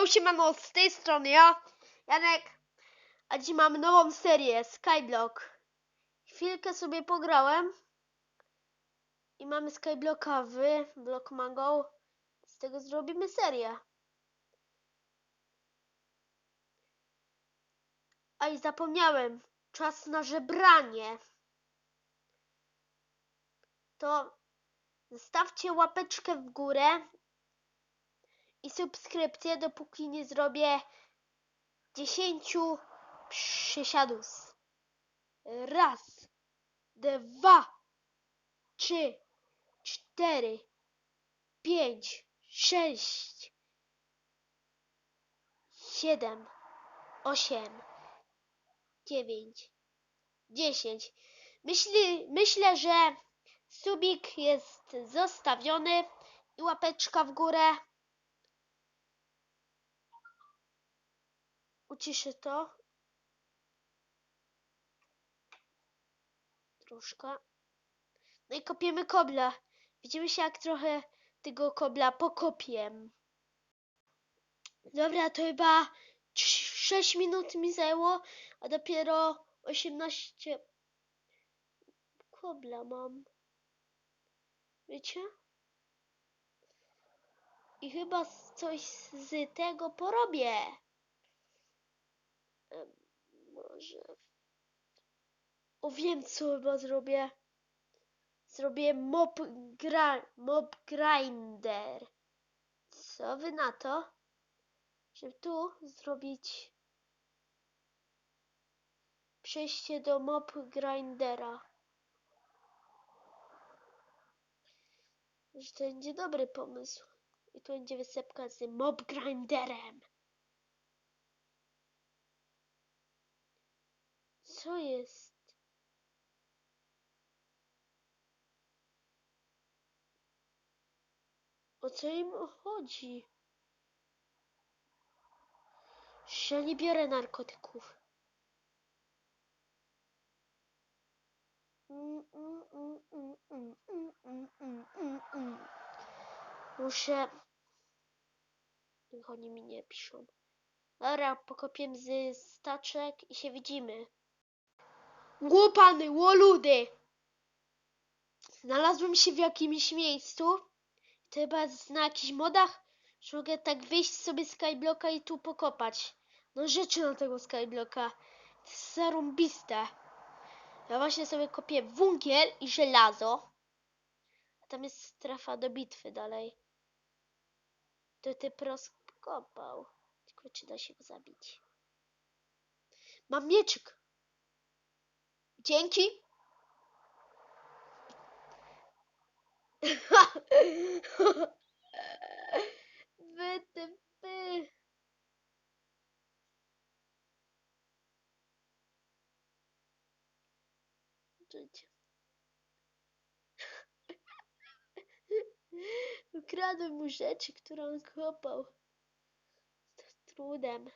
Yo, siemano, z tej strony ja, Janek, a dziś mamy nową serię, Skyblock. Chwilkę sobie pograłem i mamy Skyblocka w Block Mango, z tego zrobimy serię. A i zapomniałem, czas na żebranie. To zostawcie łapeczkę w górę i subskrypcję, dopóki nie zrobię 10 przysiadów. Raz, dwa, trzy, cztery, pięć, sześć, siedem, osiem, dziewięć, dziesięć. Myśli, myślę, że subik jest zostawiony i łapeczka w górę. Uciszę to. Troszkę. No i kopiemy kobla. Widzimy się jak trochę tego kobla pokopię. Dobra, to chyba 6 minut mi zajęło, a dopiero 18 kobla mam. Wiecie? I chyba coś z tego porobię. Może. O wiem co chyba zrobię. Zrobię mob, gra, mob grinder. Co wy na to? Żeby tu zrobić przejście do mob grindera. Że to będzie dobry pomysł. I tu będzie wysepka z mob grinderem. co jest? O co im chodzi? Ja nie biorę narkotyków. Muszę... Niech oni mi nie piszą. Dobra, pokopię z staczek i się widzimy. Głupany, łoludy! Znalazłem się w jakimś miejscu. To chyba na jakichś modach, że mogę tak wyjść sobie z skyblocka i tu pokopać. No rzeczy na tego skyblocka. To jest zarąbiste. Ja właśnie sobie kopię wungiel i żelazo. A tam jest strefa do bitwy dalej. To ty proskopał. Tylko czy da się go zabić? Mam mieczyk. Dzięki. Wy, ty, wy. Życie. Ukradłem mu rzeczy, które on kopał. Z trudem.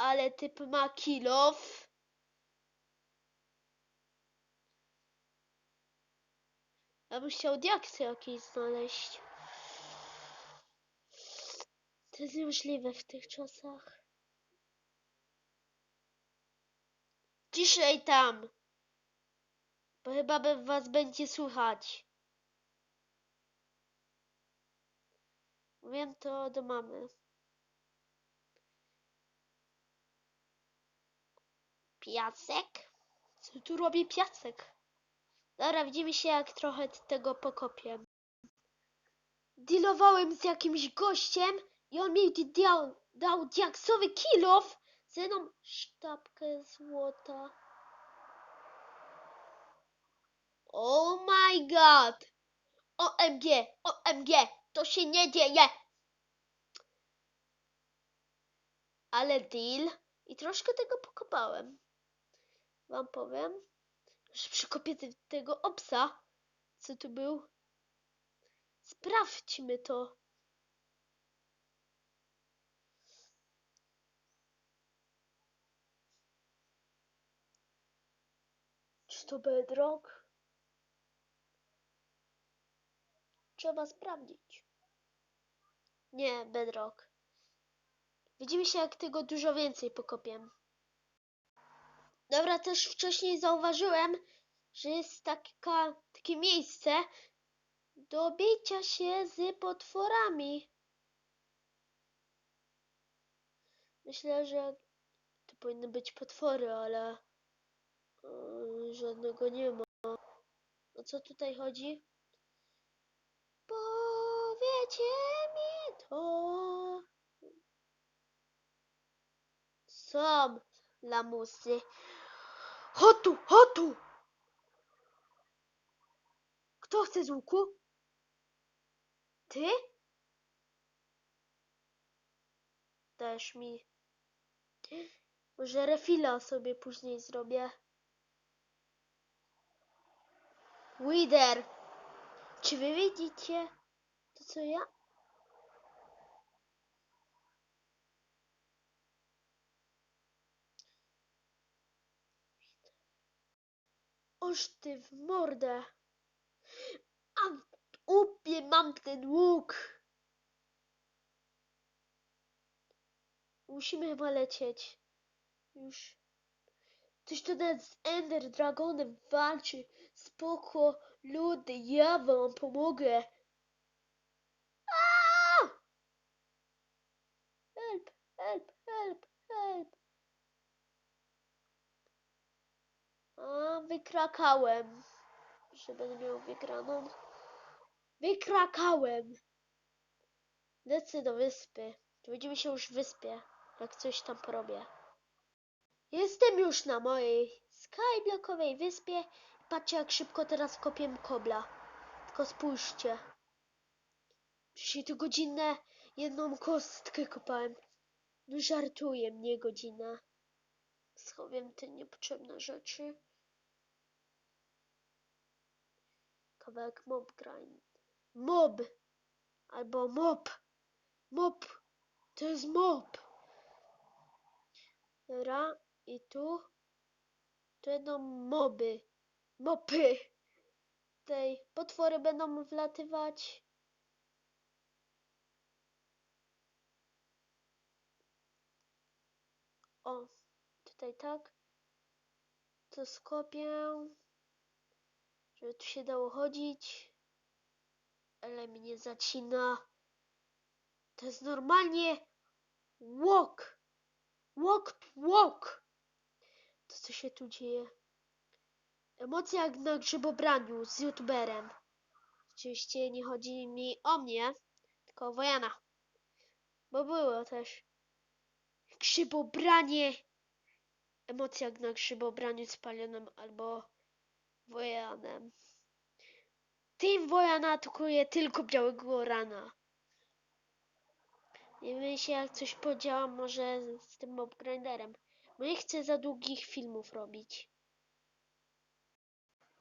Ale typ ma kilof. Ja bym chciał diaksy jakieś znaleźć. To jest niemożliwe w tych czasach. Ciszej tam! Bo chyba be- was będzie słychać. Wiem to do mamy. Piasek? Co tu robi piasek? Dobra, widzimy się jak trochę tego pokopię. Dealowałem z jakimś gościem i on mi dał, dał diaksowy kilof z jedną sztabkę złota. Oh my god! OMG! OMG! To się nie dzieje! Ale deal. I troszkę tego pokopałem. Wam powiem, że przy kopie te- tego obsa, co tu był, sprawdźmy to. Czy to bedrock? Trzeba sprawdzić. Nie, bedrock. Widzimy się, jak tego dużo więcej pokopię. Dobra, też wcześniej zauważyłem, że jest taka, takie miejsce do bicia się z potworami. Myślę, że to powinny być potwory, ale yy, żadnego nie ma. O co tutaj chodzi? Powiecie mi to. Są lamusy. Hotu, hotu! Kto chce z łuku? Ty? Dajesz mi. Może refila sobie później zrobię. Wider. Czy wy widzicie to co ja? Ty w mordę. A w upie mam ten łuk. Musimy chyba lecieć. Już. Ktoś tu nawet z Ender Dragonem walczy. Spoko, ludy, ja wam pomogę. Help, help, help. A, wykrakałem. Że będę miał wygraną. Wykrakałem. Lecę do wyspy. Widzimy się już w wyspie. Jak coś tam porobię. Jestem już na mojej skyblockowej wyspie. Patrzcie jak szybko teraz kopię kobla. Tylko spójrzcie. Dzisiaj to godzinę jedną kostkę kopałem. No żartuję mnie godzina. Schowiem te niepotrzebne rzeczy. Kawałek mob grind. Mob! Albo mob. Mob. To jest mob. Dobra. I tu. Tu będą moby. Mopy. Tej potwory będą wlatywać. O, tutaj tak. To skopię. Żeby tu się dało chodzić. Ale mnie zacina. To jest normalnie walk. Walk to walk. To co się tu dzieje? Emocja jak na grzybobraniu z youtuberem. Oczywiście nie chodzi mi o mnie, tylko o Wojana. Bo było też grzybobranie. Emocja jak na grzybobraniu z Palionem albo Wojanem. Team Wojana atakuje tylko Białego Rana. Nie wiem się jak coś podziała może z tym mob grinderem. Bo nie chcę za długich filmów robić.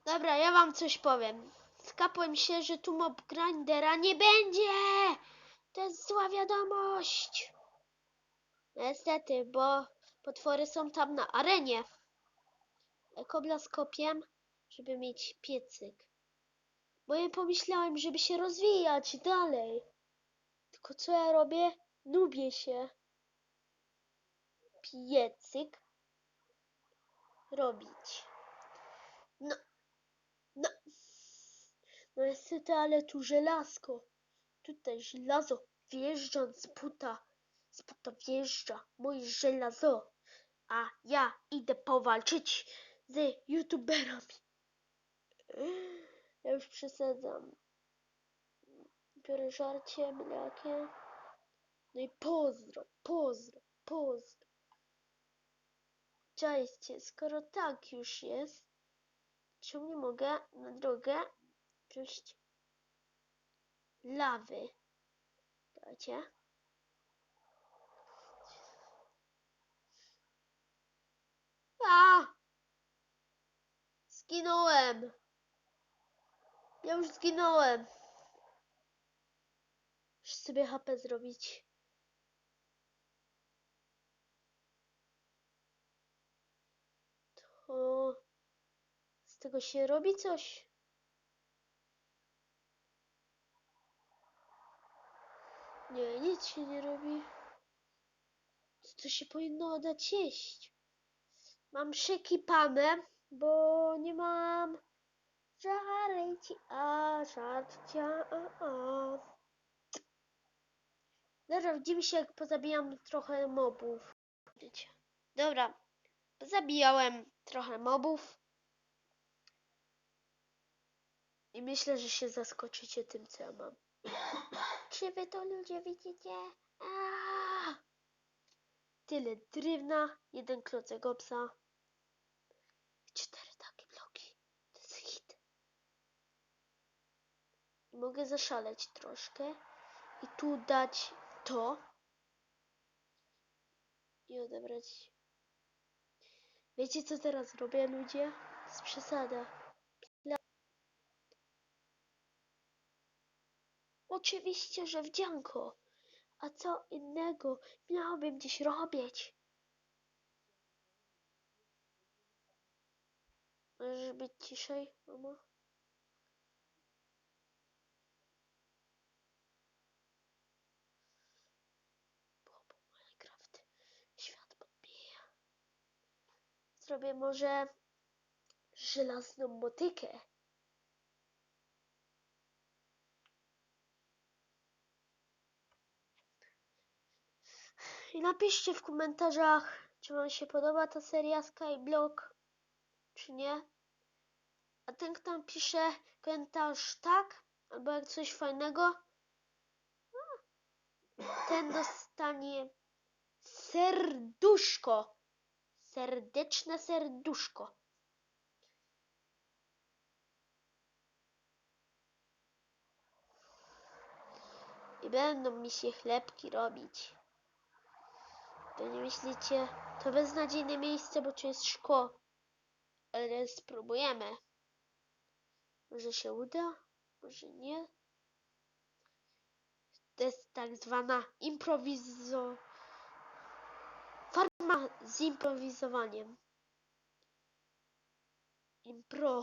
Dobra, ja wam coś powiem. Skapłem się, że tu mob grindera nie będzie! To jest zła wiadomość! Niestety, bo potwory są tam na arenie. Kobla skopiem, żeby mieć piecyk. Bo ja pomyślałem, żeby się rozwijać dalej. Tylko co ja robię? Nubię się. Piecyk robić. No, no. No niestety, ale tu żelazko. Tutaj żelazo wjeżdżąc z buta. Z buta wjeżdża moje żelazo. A ja idę powalczyć z youtuberami. Ja już przesadzam. Biorę żarcie, mlekie. No i pozdro, pozdro, pozdro. Cześć, skoro tak już jest, czemu nie mogę na drogę wziąć lawy? Dajcie. A! Zginąłem. Ja już zginąłem. Muszę sobie HP zrobić. To Z tego się robi coś. Nie, nic się nie robi. To się powinno dać jeść. Mam szyki pane, bo nie mam żarcia, a, a. Dobra, widzimy się jak pozabijam trochę mobów. Dobra, zabijałem trochę mobów. I myślę, że się zaskoczycie tym, co ja mam. Czy wy to ludzie widzicie? Aaaa! Tyle drewna, jeden klocek obsa. Cztery takie bloki. To jest hit. I mogę zaszaleć troszkę. I tu dać to. I odebrać. Wiecie co teraz robię ludzie? Jest przesada. Oczywiście, że wdzianko. A co innego miałbym dziś robić? Możesz być ciszej, mamo? Zrobię może żelazną motykę. I napiszcie w komentarzach, czy wam się podoba ta seria Skyblock, czy nie. A ten, kto napisze komentarz tak, albo jak coś fajnego, ten dostanie serduszko. Serdeczne serduszko. I będą mi się chlebki robić. To nie myślicie, to beznadziejne miejsce, bo tu jest szkło. Ale spróbujemy. Może się uda, może nie. To jest tak zwana improwizo... Farma z improwizowaniem. Impro.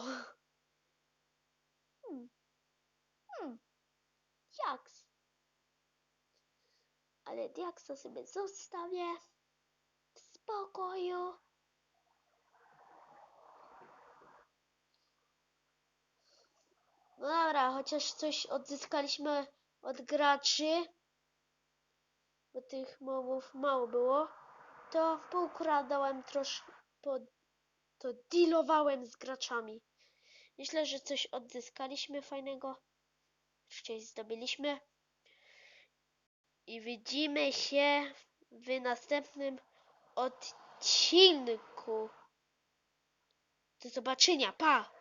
Hmm. Hmm. Jaks. Ale diaksa sobie zostawię w spokoju. No dobra, chociaż coś odzyskaliśmy od graczy, bo tych mobów mało było, to poukradałem troszkę, po, to dealowałem z graczami. Myślę, że coś odzyskaliśmy fajnego, coś zdobyliśmy. I widzimy się w następnym odcinku. Do zobaczenia, pa!